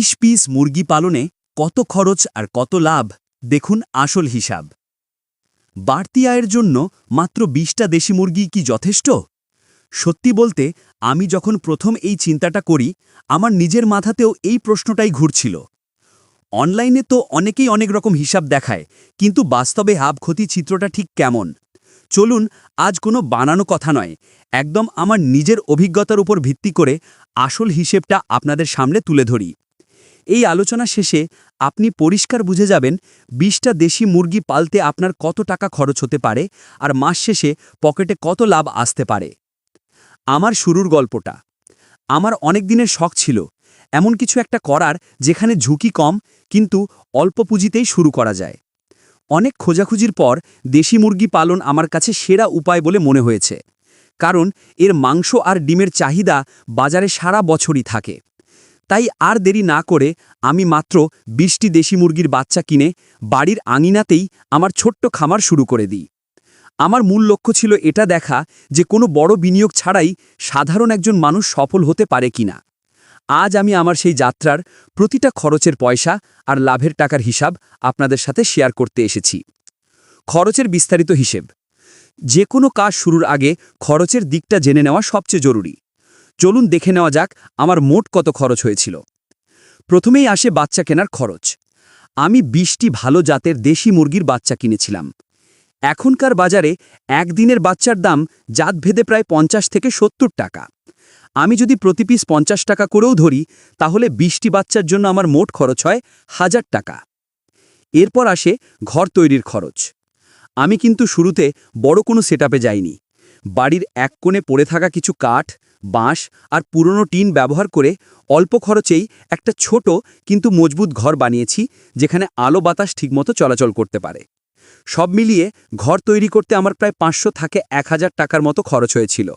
বিশ পিস মুরগি পালনে কত খরচ আর কত লাভ? দেখুন আসল হিসাব। বাড়তি আয়ের জন্য মাত্র বিশটা দেশি মুরগি কি যথেষ্ট? সত্যি বলতে, আমি যখন প্রথম এই চিন্তাটা করি, আমার নিজের মাথাতেও এই প্রশ্নটাই ঘুরছিল। অনলাইনে তো অনেকেই অনেক রকম হিসাব দেখায়, কিন্তু বাস্তবে হাব ক্ষতি চিত্রটা ঠিক কেমন? চলুন, আজ কোনো বানানো কথা নয়, একদম আমার নিজের অভিজ্ঞতার উপর ভিত্তি করে আসল হিসেবটা আপনাদের সামনে তুলে ধরি। এই আলোচনা শেষে আপনি পরিষ্কার বুঝে যাবেন বিশটা দেশি মুরগি পালতে আপনার কত টাকা খরচ হতে পারে আর মাস শেষে পকেটে কত লাভ আসতে পারে। আমার শুরুর গল্পটা। আমার অনেক দিনের শখ ছিল, এমন কিছু একটা করার যেখানে ঝুঁকি কম কিন্তু অল্প পুঁজিতেই শুরু করা যায়। অনেক খোঁজাখুঁজির পর দেশি মুরগি পালন আমার কাছে সেরা উপায় বলে মনে হয়েছে, কারণ এর মাংস আর ডিমের চাহিদা বাজারে সারা বছরই থাকে। তাই আর দেরি না করে আমি মাত্র বিশটি দেশি মুরগির বাচ্চা কিনে বাড়ির আঙিনাতেই আমার ছোট্ট খামার শুরু করে দিই। আমার মূল লক্ষ্য ছিল এটা দেখা যে কোনো বড় বিনিয়োগ ছাড়াই সাধারণ একজন মানুষ সফল হতে পারে কিনা। আজ আমি আমার সেই যাত্রার প্রতিটা খরচের পয়সা আর লাভের টাকার হিসাব আপনাদের সাথে শেয়ার করতে এসেছি। খরচের বিস্তারিত হিসেব। যে কোনো কাজ শুরুর আগে খরচের দিকটা জেনে নেওয়া সবচেয়ে জরুরি। চলুন দেখে নেওয়া যাক আমার মোট কত খরচ হয়েছিল। প্রথমেই আসে বাচ্চা কেনার খরচ। আমি বিশটি ভালো জাতের দেশি মুরগির বাচ্চা কিনেছিলাম। এখনকার বাজারে একদিনের বাচ্চার দাম জাতভেদে প্রায় পঞ্চাশ থেকে সত্তর টাকা। আমি যদি প্রতি পিস পঞ্চাশ টাকা করেও ধরি, তাহলে বিশটি বাচ্চার জন্য আমার মোট খরচ হয় হাজার টাকা। এরপর আসে ঘর তৈরির খরচ। আমি কিন্তু শুরুতে বড় কোনো সেটআপে যাইনি। বাড়ির এক কোণে পড়ে থাকা কিছু কাঠ বাঁশ আর পুরনো টিন ব্যবহার করে অল্প খরচেই একটা ছোট কিন্তু মজবুত ঘর বানিয়েছি, যেখানে আলো বাতাস ঠিকমতো চলাচল করতে পারে। সব মিলিয়ে ঘর তৈরি করতে আমার প্রায় পাঁচশো থাকে এক হাজার টাকার মতো খরচ হয়েছিল।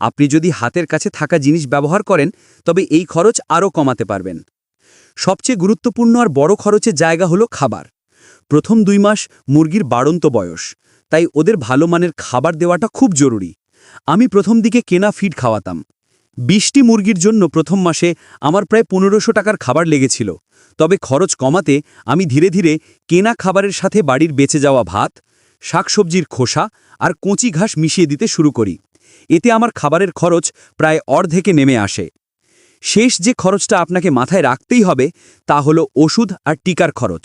আপনি যদি হাতের কাছে থাকা জিনিস ব্যবহার করেন, তবে এই খরচ আরও কমাতে পারবেন। সবচেয়ে গুরুত্বপূর্ণ আর বড় খরচের জায়গা হলো খাবার। প্রথম দুই মাস মুরগির বাড়ন্ত বয়স, তাই ওদের ভালো মানের খাবার দেওয়াটা খুব জরুরি। আমি প্রথম দিকে কেনা ফিড খাওয়াতাম। বিশটি মুরগির জন্য প্রথম মাসে আমার প্রায় পনেরোশো টাকার খাবার লেগেছিল। তবে খরচ কমাতে আমি ধীরে ধীরে কেনা খাবারের সাথে বাড়ির বেঁচে যাওয়া ভাত, শাকসবজির খোসা আর কচি ঘাস মিশিয়ে দিতে শুরু করি। এতে আমার খাবারের খরচ প্রায় অর্ধেকে নেমে আসে। শেষ যে খরচটা আপনাকে মাথায় রাখতেই হবে তা হলো ওষুধ আর টিকার খরচ।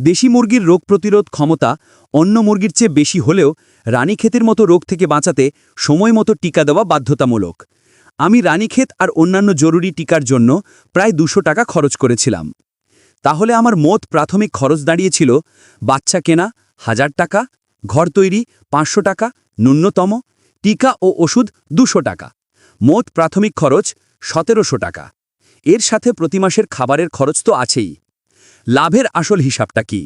দেশি মুরগির রোগ প্রতিরোধ ক্ষমতা অন্য মুরগির চেয়ে বেশি হলেও রানীক্ষেতের মতো রোগ থেকে বাঁচাতে সময় মতো টিকা দেওয়া বাধ্যতামূলক। আমি রানীক্ষেত আর অন্যান্য জরুরি টিকার জন্য প্রায় দুশো টাকা খরচ করেছিলাম। তাহলে আমার মোট প্রাথমিক খরচ দাঁড়িয়েছিল বাচ্চা কেনা হাজার টাকা, ঘর তৈরি পাঁচশো টাকা, ন্যূনতম টিকা ও ওষুধ দুশো টাকা। মোট প্রাথমিক খরচ সতেরোশো টাকা। এর সাথে প্রতি মাসের খাবারের খরচ তো আছেই। লাভের আসল হিসাবটা কি?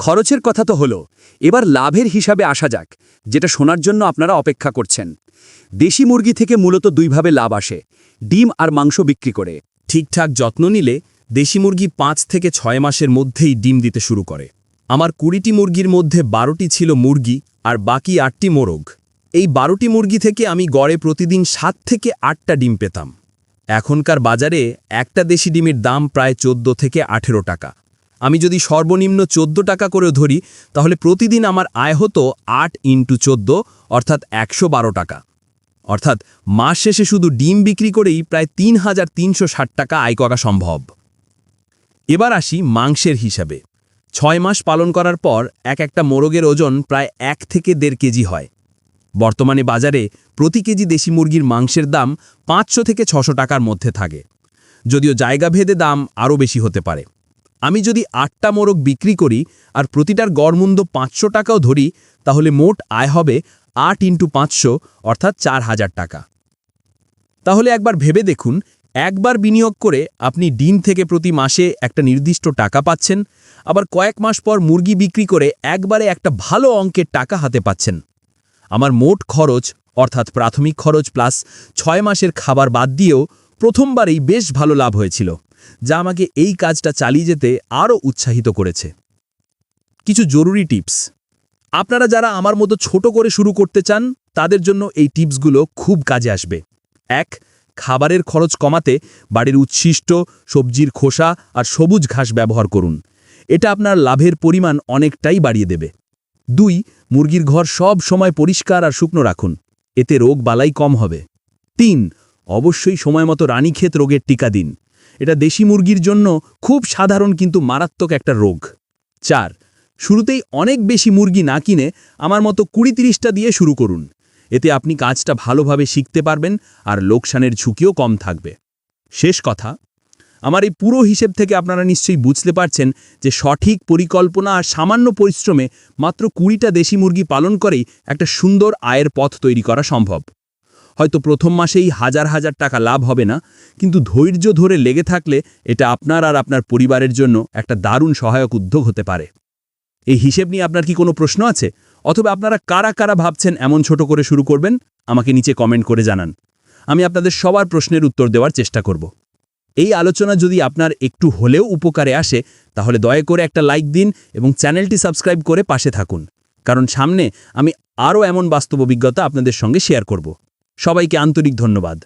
খরচের কথা তো হলো। এবার লাভের হিসাবে আসা যাক, যেটা শোনার জন্য আপনারা অপেক্ষা করছেন। দেশি মুরগি থেকে মূলত দুইভাবে লাভ আসে, ডিম আর মাংস বিক্রি করে। ঠিকঠাক যত্ন নিলে দেশি মুরগি পাঁচ থেকে ছয় মাসের মধ্যেই ডিম দিতে শুরু করে। আমার কুড়িটি মুরগির মধ্যে বারোটি ছিল মুরগি আর বাকি আটটি মোরগ। এই বারোটি মুরগি থেকে আমি গড়ে প্রতিদিন সাত থেকে আটটা ডিম পেতাম। এখনকার বাজারে একটা দেশি ডিমের দাম প্রায় চোদ্দ থেকে আঠেরো টাকা। আমি যদি সর্বনিম্ন চোদ্দ টাকা করেও ধরি, তাহলে প্রতিদিন আমার আয় হতো আট ইন্টু চোদ্দ, অর্থাৎ একশো বারো টাকা। অর্থাৎ মাস শেষে শুধু ডিম বিক্রি করেই প্রায় তিন হাজার তিনশো ষাট টাকা আয় করা সম্ভব। এবার আসি মাংসের হিসাবে। ছয় মাস পালন করার পর এক একটা মোরগের ওজন প্রায় এক থেকে দেড় কেজি হয়। বর্তমানে বাজারে প্রতি কেজি দেশি মুরগির মাংসের দাম পাঁচশো থেকে ছশো টাকার মধ্যে থাকে। যদিও জায়গা ভেদে দাম আরও বেশি হতে পারে। আমি যদি আটটা মোরগ বিক্রি করি আর প্রতিটার গড়মূল্য পাঁচশো টাকাও ধরি, তাহলে মোট আয় হবে আট ইন্টু পাঁচশো, অর্থাৎ চার হাজার টাকা। তাহলে একবার ভেবে দেখুন, একবার বিনিয়োগ করে আপনি ডিম থেকে প্রতি মাসে একটা নির্দিষ্ট টাকা পাচ্ছেন, আবার কয়েক মাস পর মুরগি বিক্রি করে একবারে একটা ভালো অঙ্কের টাকা হাতে পাচ্ছেন। আমার মোট খরচ, অর্থাৎ প্রাথমিক খরচ প্লাস ছয় মাসের খাবার বাদ দিয়েও প্রথমবারেই বেশ ভালো লাভ হয়েছিল। যা আমাকে এই কাজটা চালিয়ে যেতে আরও উৎসাহিত করেছে। কিছু জরুরি টিপস। আপনারা যারা আমার মতো ছোট করে শুরু করতে চান, তাদের জন্য এই টিপসগুলো খুব কাজে আসবে। এক, খাবারের খরচ কমাতে বাড়ির উচ্ছিষ্ট সবজির খোসা আর সবুজ ঘাস ব্যবহার করুন। এটা আপনার লাভের পরিমাণ অনেকটাই বাড়িয়ে দেবে। দুই, মুরগির ঘর সব সময় পরিষ্কার আর শুকনো রাখুন। এতে রোগ বালাই কম হবে। তিন, অবশ্যই সময় সময়মতো রানীক্ষেত রোগের টিকা দিন। এটা দেশি মুরগির জন্য খুব সাধারণ কিন্তু মারাত্মক একটা রোগ। চার, শুরুতেই অনেক বেশি মুরগি না কিনে আমার মতো কুড়ি তিরিশটা দিয়ে শুরু করুন। এতে আপনি কাজটা ভালোভাবে শিখতে পারবেন আর লোকসানের ঝুঁকিও কম থাকবে। শেষ কথা, আমার এই পুরো হিসেব থেকে আপনারা নিশ্চয়ই বুঝতে পারছেন যে সঠিক পরিকল্পনা আর সামান্য পরিশ্রমে মাত্র কুড়িটা দেশি মুরগি পালন করেই একটা সুন্দর আয়ের পথ তৈরি করা সম্ভব। হয়তো প্রথম মাসেই হাজার হাজার টাকা লাভ হবে না, কিন্তু ধৈর্য ধরে লেগে থাকলে এটা আপনার আর আপনার পরিবারের জন্য একটা দারুণ সহায়ক উদ্যোগ হতে পারে। এই হিসেব নিয়ে আপনার কি কোনো প্রশ্ন আছে? অথবা আপনারা কারা কারা ভাবছেন এমন ছোট করে শুরু করবেন? আমাকে নিচে কমেন্ট করে জানান। আমি আপনাদের সবার প্রশ্নের উত্তর দেওয়ার চেষ্টা করব। এই আলোচনা যদি আপনার একটু হলেও উপকারে আসে, তাহলে দয়া করে একটা লাইক দিন এবং চ্যানেলটি সাবস্ক্রাইব করে পাশে থাকুন। কারণ সামনে আমি আরও এমন বাস্তব অভিজ্ঞতা আপনাদের সঙ্গে শেয়ার করব। সবাইকে আন্তরিক ধন্যবাদ।